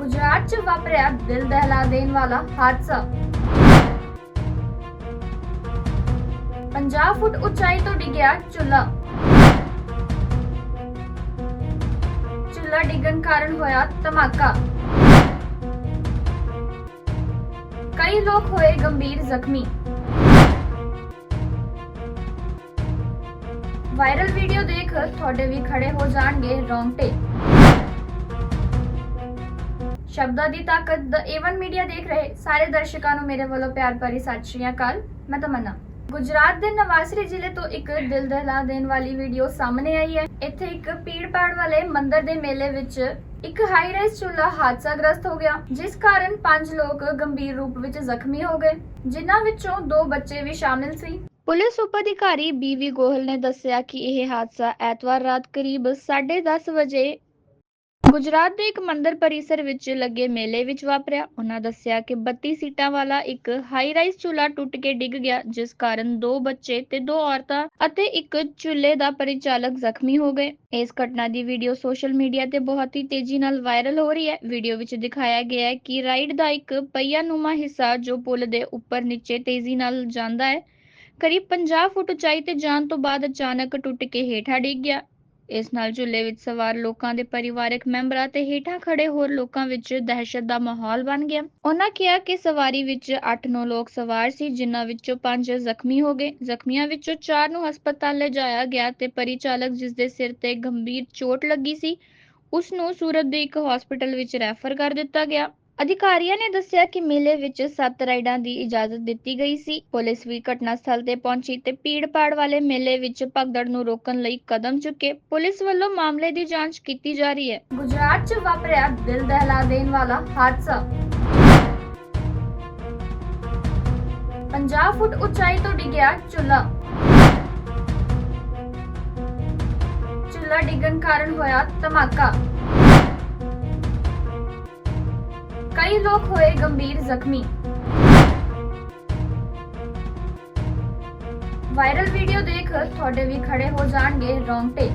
ਗੁਜਰਾਤ 'ਚ ਵਾਪਰਿਆ ਦਿਲ ਦਹਿਲਾ ਦੇਣ ਵਾਲਾ ਹਾਦਸਾ। 50 ਫੁੱਟ ਉਚਾਈ ਤੋਂ ਡਿੱਗਿਆ ਚੁੱਲ੍ਹਾ। ਚੁੱਲ੍ਹਾ ਡਿੱਗਣ ਕਾਰਨ ਹੋਇਆ ਧਮਾਕਾ। ਕਈ ਲੋਕ ਹੋਏ ਗੰਭੀਰ ਜ਼ਖਮੀ। ਵਾਇਰਲ ਵੀਡੀਓ ਦੇਖ ਤੁਹਾਡੇ ਵੀ ਖੜੇ ਹੋ ਜਾਣਗੇ ਰੌਂਗਟੇ। ਸ਼ਬਦਾਂ ਦੀ ਤਾਕਤ ਦ ਏਵਨ ਮੀਡੀਆ ਦੇਖ ਰਹੇ ਸਾਰੇ ਦਰਸ਼ਕਾਂ ਨੂੰ ਮੇਰੇ ਵੱਲੋਂ ਪਿਆਰ ਭਰੀ ਸਤਿ ਸ਼੍ਰੀ ਅਕਾਲ। ਮੈਂ ਤਮੰਨਾ। ਗੁਜਰਾਤ ਦੇ ਨਵਾਸਰੀ ਜ਼ਿਲ੍ਹੇ ਤੋਂ ਇੱਕ ਦਿਲ ਦਹਿਲਾ ਦੇਣ ਵਾਲੀ ਵੀਡੀਓ ਸਾਹਮਣੇ ਆਈ ਹੈ। ਇੱਥੇ ਇੱਕ ਪੀੜ-ਪਾੜ ਵਾਲੇ ਮੰਦਿਰ ਦੇ ਮੇਲੇ ਵਿੱਚ ਇੱਕ ਹਾਈ ਰਾਈਜ਼ ਚੁੱਲ੍ਹਾ ਹਾਦਸਾਗ੍ਰਸਤ ਹੋ ਗਿਆ, ਜਿਸ ਕਾਰਨ ਪੰਜ ਲੋਕ ਗੰਭੀਰ ਰੂਪ ਵਿੱਚ ਜ਼ਖਮੀ ਹੋ ਗਏ, ਜਿਨ੍ਹਾਂ ਵਿੱਚੋਂ ਦੋ ਬੱਚੇ ਵੀ ਸ਼ਾਮਿਲ ਸੀ। ਪੁਲਿਸ ਉਪ ਅਧਿਕਾਰੀ ਬੀਵੀ ਗੋਹਲ ਨੇ ਦੱਸਿਆ ਕਿ ਇਹ ਹਾਦਸਾ ਐਤਵਾਰ ਰਾਤ ਕਰੀਬ 10:30 ਵਜੇ ਗੁਜਰਾਤ ਦੇ ਇੱਕ ਮੰਦਿਰ ਪਰਿਸਰ ਵਿੱਚ ਲੱਗੇ ਮੇਲੇ ਵਿੱਚ ਵਾਪਰਿਆ। ਉਹਨਾਂ ਦੱਸਿਆ ਕਿ 32 ਸੀਟਾਂ ਵਾਲਾ ਇੱਕ ਹਾਈ ਰਾਈਜ਼ ਚੁੱਲ੍ਹਾ ਟੁੱਟ ਕੇ ਡਿੱਗ ਗਿਆ, ਜਿਸ ਕਾਰਨ ਦੋ ਬੱਚੇ ਤੇ ਦੋ ਔਰਤਾਂ ਅਤੇ ਇੱਕ ਚੁੱਲ੍ਹੇ ਦਾ ਪਰਿਚਾਲਕ ਜ਼ਖਮੀ ਹੋ ਗਏ। ਇਸ ਘਟਨਾ ਦੀ ਵੀਡੀਓ ਸੋਸ਼ਲ ਮੀਡੀਆ ਤੇ ਬਹੁਤ ਹੀ ਤੇਜ਼ੀ ਨਾਲ ਵਾਇਰਲ ਹੋ ਰਹੀ ਹੈ। ਵੀਡੀਓ ਵਿੱਚ ਦਿਖਾਇਆ ਗਿਆ ਹੈ ਕਿ ਰਾਈਡ ਦਾ ਇੱਕ ਪਹੀਆਨੁਮਾ ਹਿੱਸਾ ਜੋ ਪੁਲ ਦੇ ਉੱਪਰ ਨੀਚੇ ਤੇਜ਼ੀ ਨਾਲ ਜਾਂਦਾ ਹੈ, ਕਰੀਬ 50 ਫੁੱਟ ਉਚਾਈ ਤੇ ਜਾਣ ਤੋਂ ਬਾਅਦ ਅਚਾਨਕ ਟੁੱਟ ਕੇ ਹੇਠਾਂ ਡਿੱਗ ਗਿਆ। ਇਸ ਨਾਲ ਝੁੱਲੇ ਵਿੱਚ ਸਵਾਰ ਲੋਕਾਂ ਦੇ ਪਰਿਵਾਰਕ ਮੈਂਬਰਾਂ ਤੇ ਹੇਠਾਂ ਖੜੇ ਹੋਰ ਲੋਕਾਂ ਵਿੱਚ ਦਹਿਸ਼ਤ ਦਾ ਮਾਹੌਲ ਬਣ ਗਿਆ। ਉਹਨਾਂ ਕਿਹਾ ਕਿ ਸਵਾਰੀ ਵਿੱਚ 8-9 ਲੋਕ ਸਵਾਰ ਸੀ, ਜਿਨ੍ਹਾਂ ਵਿੱਚੋਂ 5 ਜ਼ਖਮੀ ਹੋ ਗਏ। ਜ਼ਖਮੀਆਂ ਵਿੱਚੋਂ 4 ਨੂੰ ਹਸਪਤਾਲ ਲਿਜਾਇਆ ਗਿਆ ਤੇ ਪਰਿਚਾਲਕ ਜਿਸ ਦੇ ਸਿਰ ਤੇ ਗੰਭੀਰ ਚੋਟ ਲੱਗੀ ਸੀ, ਉਸ ਨੂੰ ਸੂਰਤ ਦੇ ਇੱਕ ਹਸਪਤਾਲ ਵਿੱਚ ਰੈਫਰ ਕਰ ਦਿੱਤਾ ਗਿਆ। ਅਧਿਕਾਰੀਆਂ ਨੇ ਦੱਸਿਆ ਕਿ ਮੇਲੇ ਵਿੱਚ 7 ਰਾਈਡਾਂ ਦੀ ਇਜਾਜ਼ਤ ਦਿੱਤੀ ਗਈ ਸੀ। ਪੁਲਿਸ ਵੀ ਘਟਨਾ ਸਥਲ ਤੇ ਪਹੁੰਚੀ ਤੇ ਭੀੜ-ਭਾੜ ਵਾਲੇ ਮੇਲੇ ਵਿੱਚ ਭਗਦੜ ਨੂੰ ਰੋਕਣ ਲਈ ਕਦਮ ਚੁੱਕੇ। ਪੁਲਿਸ ਵੱਲੋਂ ਮਾਮਲੇ ਦੀ ਜਾਂਚ ਕੀਤੀ ਜਾ ਰਹੀ ਹੈ। ਗੁਜਰਾਤ 'ਚ ਵਾਪਰਿਆ ਦਿਲ ਦਹਿਲਾ ਦੇਣ ਵਾਲਾ ਹਾਦਸਾ। 50 ਫੁੱਟ ਉਚਾਈ ਤੋਂ ਡਿੱਗਿਆ ਚੁੱਲ੍ਹਾ ਚੁੱਲ੍ਹਾ ਡਿੱਗਣ ਕਾਰਨ ਹੋਇਆ ਧਮਾਕਾ। ਕਈ ਲੋਕ ਹੋਏ ਗੰਭੀਰ ਜ਼ਖਮੀ। ਵਾਇਰਲ ਵੀਡੀਓ ਦੇਖ ਤੁਹਾਡੇ ਵੀ ਖੜੇ ਹੋ ਜਾਣਗੇ ਰੌਂਗਟੇ।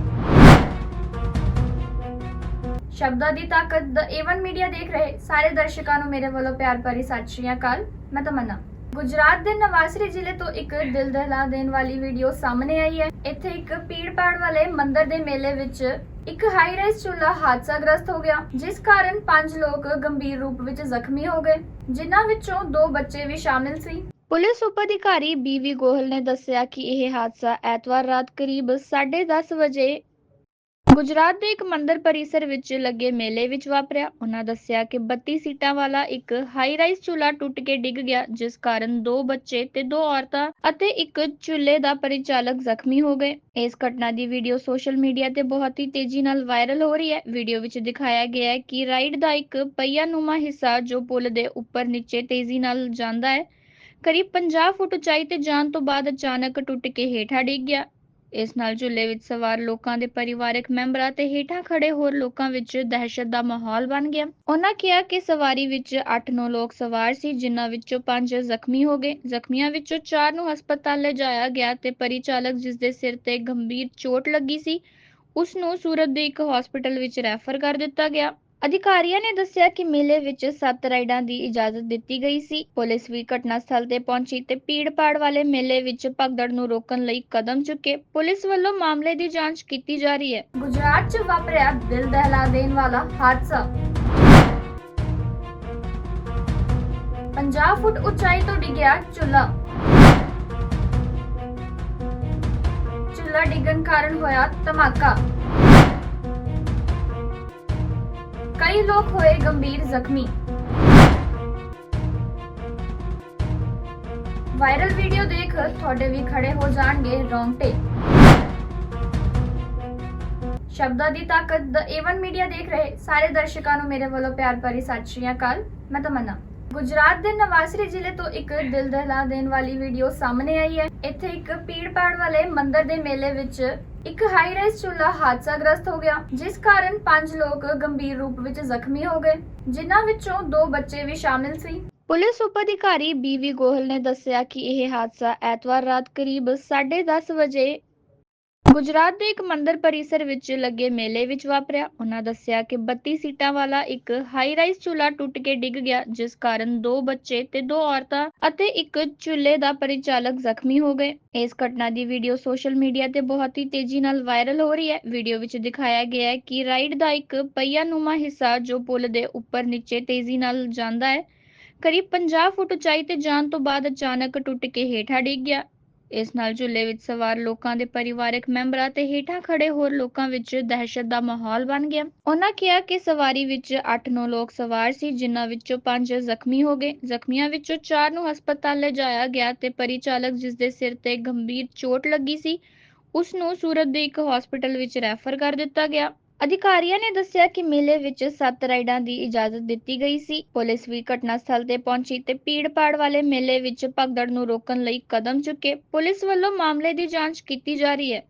ਸ਼ਬਦਾਂ ਦੀ ਤਾਕਤ ਦਾ ਏਵਨ ਮੀਡੀਆ ਦੇਖ ਰਹੇ ਸਾਰੇ ਦਰਸ਼ਕਾਂ ਨੂੰ ਮੇਰੇ ਵੱਲੋਂ ਪਿਆਰ ਭਰੀ ਸਤਿ ਸ਼੍ਰੀ ਅਕਾਲ। ਮੈਂ ਤਮੰਨਾ। ਗੁਜਰਾਤ ਦੇ ਨਵਾਸਰੀ ਜ਼ਿਲ੍ਹੇ ਤੋਂ ਇੱਕ ਦਿਲ ਦਹਿਲਾ ਦੇਣ ਵਾਲੀ ਵੀਡੀਓ ਸਾਹਮਣੇ ਆਈ ਹੈ। ਇੱਥੇ ਇੱਕ ਪੀੜ-ਪਾੜ ਵਾਲੇ ਮੰਦਿਰ ਦੇ ਮੇਲੇ ਵਿੱਚ ਇੱਕ ਹਾਈ ਰਾਈਜ਼ ਚੁੱਲ੍ਹਾ ਹਾਦਸਾਗ੍ਰਸਤ ਹੋ ਗਿਆ, ਜਿਸ ਕਾਰਨ ਪੰਜ ਲੋਕ ਗੰਭੀਰ ਰੂਪ ਵਿੱਚ ਜ਼ਖਮੀ ਹੋ ਗਏ, ਜਿਨ੍ਹਾਂ ਵਿੱਚੋਂ ਦੋ ਬੱਚੇ ਵੀ ਸ਼ਾਮਿਲ ਸੀ। ਪੁਲਿਸ ਉਪ ਅਧਿਕਾਰੀ ਬੀਵੀ ਗੋਹਲ ਨੇ ਦੱਸਿਆ ਕਿ ਇਹ ਹਾਦਸਾ ਐਤਵਾਰ ਰਾਤ ਕਰੀਬ 10:30 ਵਜੇ ਗੁਜਰਾਤ ਦੇ ਇੱਕ ਮੰਦਿਰ ਪਰਿਸਰ ਵਿੱਚ ਲੱਗੇ ਮੇਲੇ ਵਿੱਚ ਵਾਪਰਿਆ। ਉਹਨਾਂ ਦੱਸਿਆ ਕਿ 32 ਸੀਟਾਂ ਵਾਲਾ ਇੱਕ ਹਾਈ ਰਾਈਜ਼ ਚੁੱਲ੍ਹਾ ਟੁੱਟ ਕੇ ਡਿੱਗ ਗਿਆ, ਜਿਸ ਕਾਰਨ ਦੋ ਬੱਚੇ ਤੇ ਦੋ ਔਰਤਾਂ ਅਤੇ ਇੱਕ ਚੁੱਲ੍ਹੇ ਦਾ ਪਰਿਚਾਲਕ ਜ਼ਖਮੀ ਹੋ ਗਏ। ਇਸ ਘਟਨਾ ਦੀ ਵੀਡੀਓ ਸੋਸ਼ਲ ਮੀਡੀਆ ਤੇ ਬਹੁਤ ਹੀ ਤੇਜ਼ੀ ਨਾਲ ਵਾਇਰਲ ਹੋ ਰਹੀ ਹੈ। ਵੀਡੀਓ ਵਿੱਚ ਦਿਖਾਇਆ ਗਿਆ ਹੈ ਕਿ ਰਾਈਡ ਦਾ ਇੱਕ ਪਹੀਆਨੁਮਾ ਹਿੱਸਾ ਜੋ ਪੁਲ ਦੇ ਉੱਪਰ ਨੀਚੇ ਤੇਜ਼ੀ ਨਾਲ ਜਾਂਦਾ ਹੈ, ਕਰੀਬ 50 ਫੁੱਟ ਉਚਾਈ ਤੇ ਜਾਣ ਤੋਂ ਬਾਅਦ ਅਚਾਨਕ ਟੁੱਟ ਕੇ ਹੇਠਾਂ ਡਿੱਗ ਗਿਆ। ਇਸ ਨਾਲ ਝੁੱਲੇ ਵਿੱਚ ਸਵਾਰ ਲੋਕਾਂ ਦੇ ਪਰਿਵਾਰਕ ਮੈਂਬਰਾਂ ਤੇ ਹੇਠਾਂ ਖੜੇ ਹੋਰ ਲੋਕਾਂ ਵਿੱਚ ਦਹਿਸ਼ਤ ਦਾ ਮਾਹੌਲ ਬਣ ਗਿਆ। ਉਹਨਾਂ ਕਿਹਾ ਕਿ ਸਵਾਰੀ ਵਿੱਚ 8-9 ਲੋਕ ਸਵਾਰ ਸੀ, ਜਿਨ੍ਹਾਂ ਵਿੱਚੋਂ 5 ਜ਼ਖਮੀ ਹੋ ਗਏ। ਜ਼ਖਮੀਆਂ ਵਿੱਚੋਂ 4 ਨੂੰ ਹਸਪਤਾਲ ਲਿਜਾਇਆ ਗਿਆ ਤੇ ਪਰਿਚਾਲਕ ਜਿਸ ਦੇ ਸਿਰ ਤੇ ਗੰਭੀਰ ਚੋਟ ਲੱਗੀ ਸੀ, ਉਸ ਨੂੰ ਸੂਰਤ ਦੇ ਇੱਕ ਹਸਪਤਾਲ ਵਿੱਚ ਰੈਫਰ ਕਰ ਦਿੱਤਾ ਗਿਆ। ਅਧਿਕਾਰੀਆਂ ਨੇ ਦੱਸਿਆ ਕਿ ਮੇਲੇ ਵਿੱਚ 7 ਰਾਈਡਾਂ ਦੀ ਇਜਾਜ਼ਤ ਦਿੱਤੀ ਗਈ ਸੀ। ਪੁਲਿਸ ਵੀ ਘਟਨਾ ਸਥਲ ਤੇ ਪਹੁੰਚੀ ਤੇ ਭੀੜ-ਭਾੜ ਵਾਲੇ ਮੇਲੇ ਵਿੱਚ ਭਗਦੜ ਨੂੰ ਰੋਕਣ ਲਈ ਕਦਮ ਚੁੱਕੇ। ਪੁਲਿਸ ਵੱਲੋਂ ਮਾਮਲੇ ਦੀ ਜਾਂਚ ਕੀਤੀ ਜਾ ਰਹੀ ਹੈ। ਗੁਜਰਾਤ 'ਚ ਵਾਪਰਿਆ ਦਿਲ ਦਹਿਲਾ ਦੇਣ ਵਾਲਾ ਹਾਦਸਾ। 50 ਫੁੱਟ ਉਚਾਈ ਤੋਂ ਡਿੱਗਿਆ ਚੁੱਲ੍ਹਾ ਚੁੱਲ੍ਹਾ ਡਿੱਗਣ ਕਾਰਨ ਹੋਇਆ ਧਮਾਕਾ। ਕਈ ਲੋਕ ਹੋਏ ਗੰਭੀਰ ਜ਼ਖਮੀ। ਵਾਇਰਲ ਵੀਡੀਓ ਦੇਖ ਤੁਹਾਡੇ ਵੀ ਖੜੇ ਹੋ ਜਾਣਗੇ ਰੌਂਗਟੇ। ਸ਼ਬਦਾਂ ਦੀ ਤਾਕਤ ਦਾ ਏਵਨ ਮੀਡੀਆ ਦੇਖ ਰਹੇ ਸਾਰੇ ਦਰਸ਼ਕਾਂ ਨੂੰ ਮੇਰੇ ਵੱਲੋਂ ਪਿਆਰ ਭਰੀ ਸਤਿ ਸ਼੍ਰੀ ਅਕਾਲ। ਮੈਂ ਤਮੰਨਾ। ਗੁਜਰਾਤ ਦੇ ਨਵਾਸਰੀ ਜ਼ਿਲ੍ਹੇ ਤੋਂ ਇੱਕ ਦਿਲ ਦਹਿਲਾ ਦੇਣ ਵਾਲੀ ਵੀਡੀਓ ਸਾਹਮਣੇ ਆਈ ਹੈ। ਇੱਥੇ ਇੱਕ ਪੀੜ-ਪਾੜ ਵਾਲੇ ਮੰਦਿਰ ਦੇ ਮੇਲੇ ਵਿੱਚ ਇੱਕ ਹਾਈ ਰਾਈਜ਼ ਚੁੱਲ੍ਹਾ ਹਾਦਸਾਗ੍ਰਸਤ ਹੋ ਗਿਆ, ਜਿਸ ਕਾਰਨ ਪੰਜ ਲੋਕ ਗੰਭੀਰ ਰੂਪ ਵਿੱਚ ਜ਼ਖਮੀ ਹੋ ਗਏ, ਜਿਨ੍ਹਾਂ ਵਿੱਚੋਂ ਦੋ ਬੱਚੇ ਵੀ ਸ਼ਾਮਿਲ ਸੀ। ਪੁਲਿਸ ਉਪ ਅਧਿਕਾਰੀ ਬੀਵੀ ਗੋਹਲ ਨੇ ਦੱਸਿਆ ਕਿ ਇਹ ਹਾਦਸਾ ਐਤਵਾਰ ਰਾਤ ਕਰੀਬ 10:30 ਵਜੇ ਗੁਜਰਾਤ ਦੇ ਇੱਕ ਮੰਦਿਰ ਪਰਿਸਰ ਵਿੱਚ ਲੱਗੇ ਮੇਲੇ ਵਿੱਚ ਵਾਪਰਿਆ। ਉਹਨਾਂ ਦੱਸਿਆ ਕਿ 32 ਸੀਟਾਂ ਵਾਲਾ ਇੱਕ ਹਾਈ ਰਾਈਜ਼ ਚੁੱਲ੍ਹਾ ਟੁੱਟ ਕੇ ਡਿੱਗ ਗਿਆ, ਜਿਸ ਕਾਰਨ ਦੋ ਬੱਚੇ ਤੇ ਦੋ ਔਰਤਾਂ ਅਤੇ ਇੱਕ ਚੁੱਲ੍ਹੇ ਦਾ ਪਰਿਚਾਲਕ ਜ਼ਖਮੀ ਹੋ ਗਏ। ਇਸ ਘਟਨਾ ਦੀ ਵੀਡੀਓ ਸੋਸ਼ਲ ਮੀਡੀਆ ਤੇ ਬਹੁਤ ਹੀ ਤੇਜ਼ੀ ਨਾਲ ਵਾਇਰਲ ਹੋ ਰਹੀ ਹੈ। ਵੀਡੀਓ ਵਿੱਚ ਦਿਖਾਇਆ ਗਿਆ ਹੈ ਕਿ ਰਾਈਡ ਦਾ ਇੱਕ ਪਹੀਆਨੁਮਾ ਹਿੱਸਾ ਜੋ ਪੁਲ ਦੇ ਉੱਪਰ ਨੀਚੇ ਤੇਜ਼ੀ ਨਾਲ ਜਾਂਦਾ ਹੈ, ਕਰੀਬ 50 ਫੁੱਟ ਉਚਾਈ ਤੇ ਜਾਣ ਤੋਂ ਬਾਅਦ ਅਚਾਨਕ ਟੁੱਟ ਕੇ ਹੇਠਾਂ ਡਿੱਗ ਗਿਆ। ਇਸ ਨਾਲ ਝੁੱਲੇ ਵਿੱਚ ਸਵਾਰ ਲੋਕਾਂ ਦੇ ਪਰਿਵਾਰਕ ਮੈਂਬਰਾਂ ਤੇ ਹੇਠਾਂ ਖੜੇ ਹੋਰ ਲੋਕਾਂ ਵਿੱਚ ਦਹਿਸ਼ਤ ਦਾ ਮਾਹੌਲ ਬਣ ਗਿਆ। ਉਹਨਾਂ ਕਿਹਾ ਕਿ ਸਵਾਰੀ ਵਿੱਚ 8-9 ਲੋਕ ਸਵਾਰ ਸੀ, ਜਿਨ੍ਹਾਂ ਵਿੱਚੋਂ 5 ਜ਼ਖਮੀ ਹੋ ਗਏ। ਜ਼ਖਮੀਆਂ ਵਿੱਚੋਂ 4 ਨੂੰ ਹਸਪਤਾਲ ਲਿਜਾਇਆ ਗਿਆ ਤੇ ਪਰਿਚਾਲਕ ਜਿਸ ਦੇ ਸਿਰ ਤੇ ਗੰਭੀਰ ਚੋਟ ਲੱਗੀ ਸੀ, ਉਸ ਨੂੰ ਸੂਰਤ ਦੇ ਇੱਕ ਹਸਪਤਾਲ ਵਿੱਚ ਰੈਫਰ ਕਰ ਦਿੱਤਾ ਗਿਆ। ਅਧਿਕਾਰੀਆਂ ਨੇ ਦੱਸਿਆ ਕਿ ਮੇਲੇ ਵਿੱਚ 7 ਰਾਈਡਾਂ ਦੀ ਇਜਾਜ਼ਤ ਦਿੱਤੀ ਗਈ ਸੀ। ਪੁਲਿਸ ਵੀ ਘਟਨਾ ਸਥਲ ਤੇ ਪਹੁੰਚੀ ਤੇ ਭੀੜ-ਭਾੜ ਵਾਲੇ ਮੇਲੇ ਵਿੱਚ ਭਗਦੜ ਨੂੰ ਰੋਕਣ ਲਈ ਕਦਮ ਚੁੱਕੇ। ਪੁਲਿਸ ਵੱਲੋਂ ਮਾਮਲੇ ਦੀ ਜਾਂਚ ਕੀਤੀ ਜਾ ਰਹੀ ਹੈ।